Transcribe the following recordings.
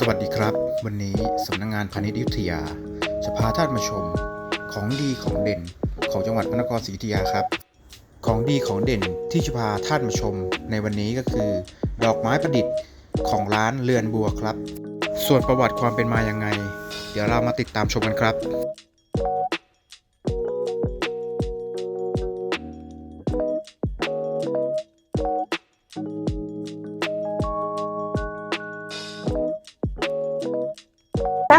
สวัสดีครับ วันนี้สำนักงงานพาณิชย์อยุธยา จะพาท่านมาชม ของดีของเด่นของจังหวัดพระนครศรีอยุธยาครับ ของดีของเด่นที่จะพาท่านมาชม ในวันนี้ก็คือ ดอกไม้ประดิษฐ์ของร้านเรือนบัวครับ ส่วนประวัติความเป็นมายังไง เดี๋ยวเรามาติดตามชมกันครับ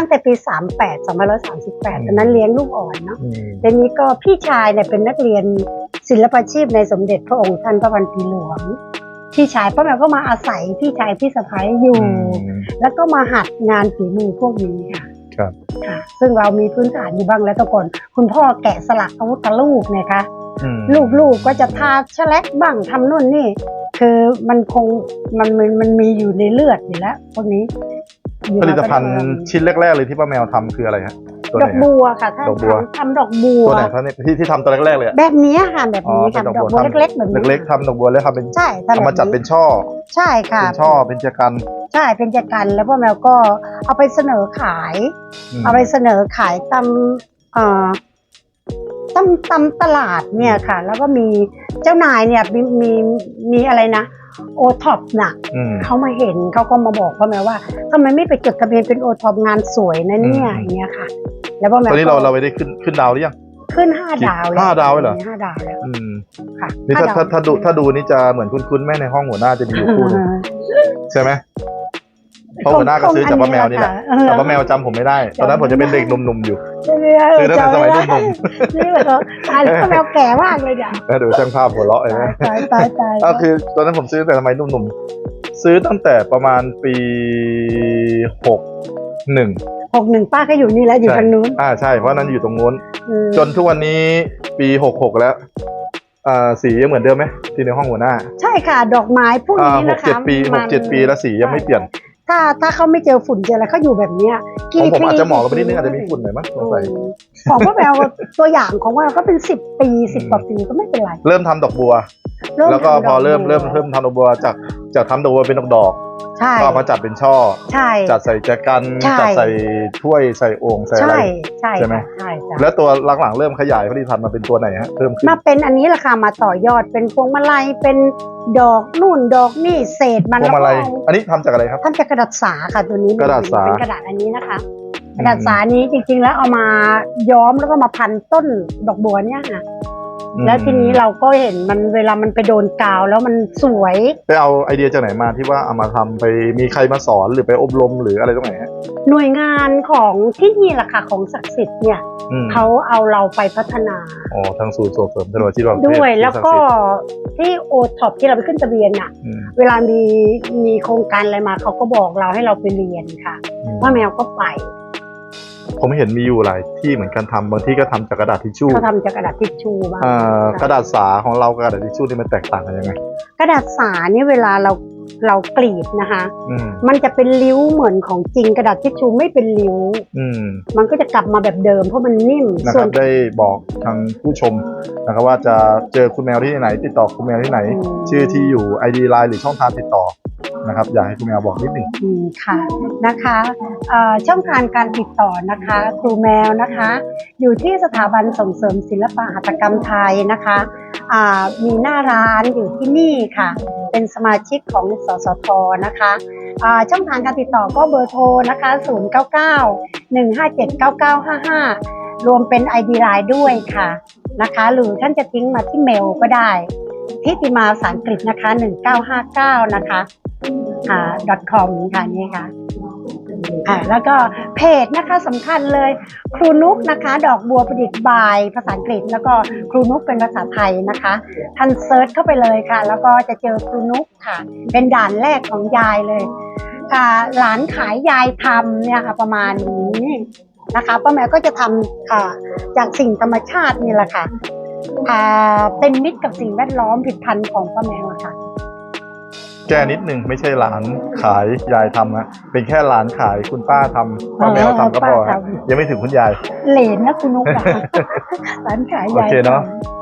ตั้งแต่ปี 38 2538ตอนนั้นเลี้ยงลูกอ่อนเนาะอืมทีนี้ก็พี่ชายเนี่ยเป็นนักเรียนศิลปาชีพในสมเด็จพระองค์ท่านพระพันปีหลวง พี่ชายพ่อแม่ก็มาอาศัยพี่ชายพี่สะพ้ายอยู่อืมแล้วก็มาหัดงานฝีมือพวกนี้ค่ะครับค่ะ ซึ่งเรามีพื้นฐานอยู่บ้างแล้วแต่ก่อน คุณพ่อแกะสลักอาวุธลูกเนี่ยคะอืมลูกๆก็จะทาแฉลกบ้างทำนู่นนี่ คือมันคงมันมันมันมีอยู่ในเลือดอยู่แล้วพวกนี้อยู่ ผลิตภัณฑ์มาก็ชิ้นแรกๆเลยที่ป้าแมวทำคืออะไรฮะตัวดไหอนกฮะ บัวค่ะท่านดอกบัว ทำทำดอกบัว ตัวไหนครับเนี่ยที่ที่ทำตัวแรกๆเลยอะแบบนี้ค่ะแบบนี้ค่ะเป็นดอกบัวเล็กๆ แบบนี้เล็กๆทำดอกบัวแล้วทำเป็นใช่ทำเอามาจัดเป็นแบบช่อ ใช่ค่ะ เป็นช่อเป็นเจกันใช่เป็นจักรันแล้วพ่อแมวก็เอาไปเสนอขาย มเอาไปเสนอขายตามเอ่อตามตามตลาดเนี่ยค่ะ แล้วก็มีเจ้านายเนี่ยมีมีมีอะไรนะ โอท็อปน่ะอืมเขามาเห็นเขาก็มาบอกพ่อแม่ว่าทำไมไม่ไปจดทะเบียนเป็นโอท็อปงานสวยนะเนี่ยอืมอย่างเงี้ยค่ะ แล้วพ่อแม่ตอนนี้เราก็เราไปได้ขึ้นขึ้นดาวหรือยังขึ้นห้าดาวแล้วห้าดาวเลยเหรอห้าดาวแล้วอืมค่ะนี่ถ้าห้ถ้าดวถ้าดูถ้าดูนี่จะเหมือนคุ้นๆแม่ในห้องหัวหน้าจะมีอยู่คู่หนึงใช่ไหม เพราะหัวหน้าก็ซื้อจากป้าแมวนี่แหละแต่ป้าแมวจำผมไม่ได้ ตอนนั้นผมจะเป็นเด็กหนุ่มๆอยู่ ซื้อตั้งแต่สมัยหนุ่มนี่เหรอตายแล้วป้าแมวแก่มากเลยเนี่ยแล้วเดี๋ยวช่างภาพหัวเราะเลยนะตายตายตายก็คือตอนนั้นผมซื้อตั้งแต่สมัยหนุ่มๆ ซื้อตั้งแต่ประมาณปีหกหนึ่งหกหนึ่งป้าก็อยู่นี่แล้วอยู่ทางนู้นอ่าใช่ เพราะนั้นอยู่ตรงนู้น อืมจนทุกวันนี้ปีหกหกแล้วอ่าสียังเหมือนเดิมไหมที่ในห้องหัวหน้าใช่ค่ะ ดอกไม้พวกอ่านี้หนะกคะเจ็ดปีหมักนเจ็ดปีแล้วสียังไม่เปลี่ยน ถ้าถ้าเขาไม่เจอฝุ่นเจออะไรเขาอยู่แบบเนี้ยของผมปีอาจจะเหมาะกับไปนิดนึงอาจจะมีฝุ่นหน่อยมั้งสงสัยอืมของพ่อแมวตัวอย่างของว่าก็เป็นสิบปีสิบกว่าปีก็ไม่เป็นไร เริ่มทำดอกบัว แล้วก็พอเริ่มเริ่มเริ่มทำดอกบัวจากจากทำดอกบัวเป็นดอกดอก ใช่ๆก็เอามาจัดเป็นช่อ ใช่ จัดใส่แจกันใช่ จัดใส่ถ้วยใส่โอ่งใส่อะไร ใช่ใช่ใช่ไหม ใช่จ้ะแล้วตัวหลังๆเริ่มขยายผลิตภัณฑ์มาเป็นตัวไหนฮะเพิ่มขึ้นมาเป็นอันนี้แหละค่ะมาต่อยอดเป็นพวงมาลัยเป็นดอกนู่นดอกนี่เศษมันพวงมาลัยแวก็อันนี้ทำจากอะไรครับทำจากกระดาษสาค่ะตัวนี้กระดาษสา เป็นกระดาษอันนี้นะคะ กระดาษสานี้จริงๆแล้วเอามาย้อมแล้วก็มาพันต้นดอกบัวเนี่ยค่ะอืม แล้วทีนี้เราก็เห็นมันเวลามันไปโดนกาวแล้วมันสวย ไปเอาไอเดียจากไหนมาที่ว่าเอามาทำไปมีใครมาสอนหรือไปอบรมหรืออะไรตรงไหนฮะหน่วยงานของที่นี่แหละค่ะของศักดิ์สิทธิ์เนี่ยอืมเขาเอาเราไปพัฒนา อ๋อทางศูนย์ส่งเสริมเทคโนโลยีระหว่างประเทศด้วยที่แล้วก็ศัดิ์สิทธิ์ที่โอท็อปที่เราไปขึ้นทะเบียนน่ะ อืมเวลามีมีโครงการอะไรมาเขาก็บอกเราให้เราไปเรียนค่ะ อืม ว่าแมวก็ไป ผมเห็นมีอยู่หลายที่เหมือนกันทำบางที่ก็ทำจากกระดาษทิชชู่เขาทำจากกระดาษทิชชู่บ้างอ่ากระดาษสาของเรากับกระดาษทิชชู่นี่มันแตกต่างกันยังไงกระดาษสาเนี่ยเวลาเราเรากรีดนะคะ อืมมันจะเป็นริ้วเหมือนของจริงกระดาษทิชชู่ไม่เป็นริ้ว อืม มันก็จะกลับมาแบบเดิมเพราะมันนิ่มนะคส่วรันบได้บอกทางผู้ชมนะครับว่าจะเจอคุณแมวที่ไหน ติดต่อคุณแมวที่ไหนอืมชื่อที่อยู่ ID Line หรือช่องทางติดต่อ นะครับ อยากให้คุณแมวบอกนิดหนึ่งอืมค่ะนะคะเอ่อช่องทางการติดต่อนะคะ ครูแมวนะคะ อยู่ที่สถาบันส่งเสริมศิลปะหัตถกรรมไทยนะคะอ่ามีหน้าร้านอยู่ที่นี่ค่ะ เป็นสมาชิกของสสทนะคะอ่าช่องทางการติดต่อก็เบอร์โทรนะคะ 099 157 9955 รวมเป็น ID Line ด้วยค่ะนะคะหรือท่านจะทิ้งมาที่เมลก็ได้ทิติมาภาษาอังกฤษนะคะ 1959 นะคะ อ่า .com ค่ะนี่ค่ะอ่าแล้วก็เพจนะคะสำคัญเลย ครูนุกนะคะ ดอกบัวประดิษฐ์บาย ภาษาอังกฤษ แล้วก็ครูนุกเป็นภาษาไทยนะคะท่านเซิร์ชเข้าไปเลยค่ะ แล้วก็จะเจอครูนุกค่ะ เป็นด่านแรกของยายเลยค่ะหลานขายยายทำเนี่ยค่ะ ประมาณนี้นะคะป้าแมวก็จะทำค่ะจากสิ่งธรรมชาตินี่แหละค่ะอ่าเป็นมิตรกับสิ่งแวดล้อมผลิดพันธุ์ของป้าแมวอะค่ะ แก้นิดหนึ่งไม่ใช่หลานขายยายทำนะเป็นแค่หลานขายคุณป้าทำป้าแมวทำก็พอป้าฮะทำยังไม่ถึงคุณยาย เหลนนะคุณนุกอะหลานขายโอยายเคเนาะ ทำ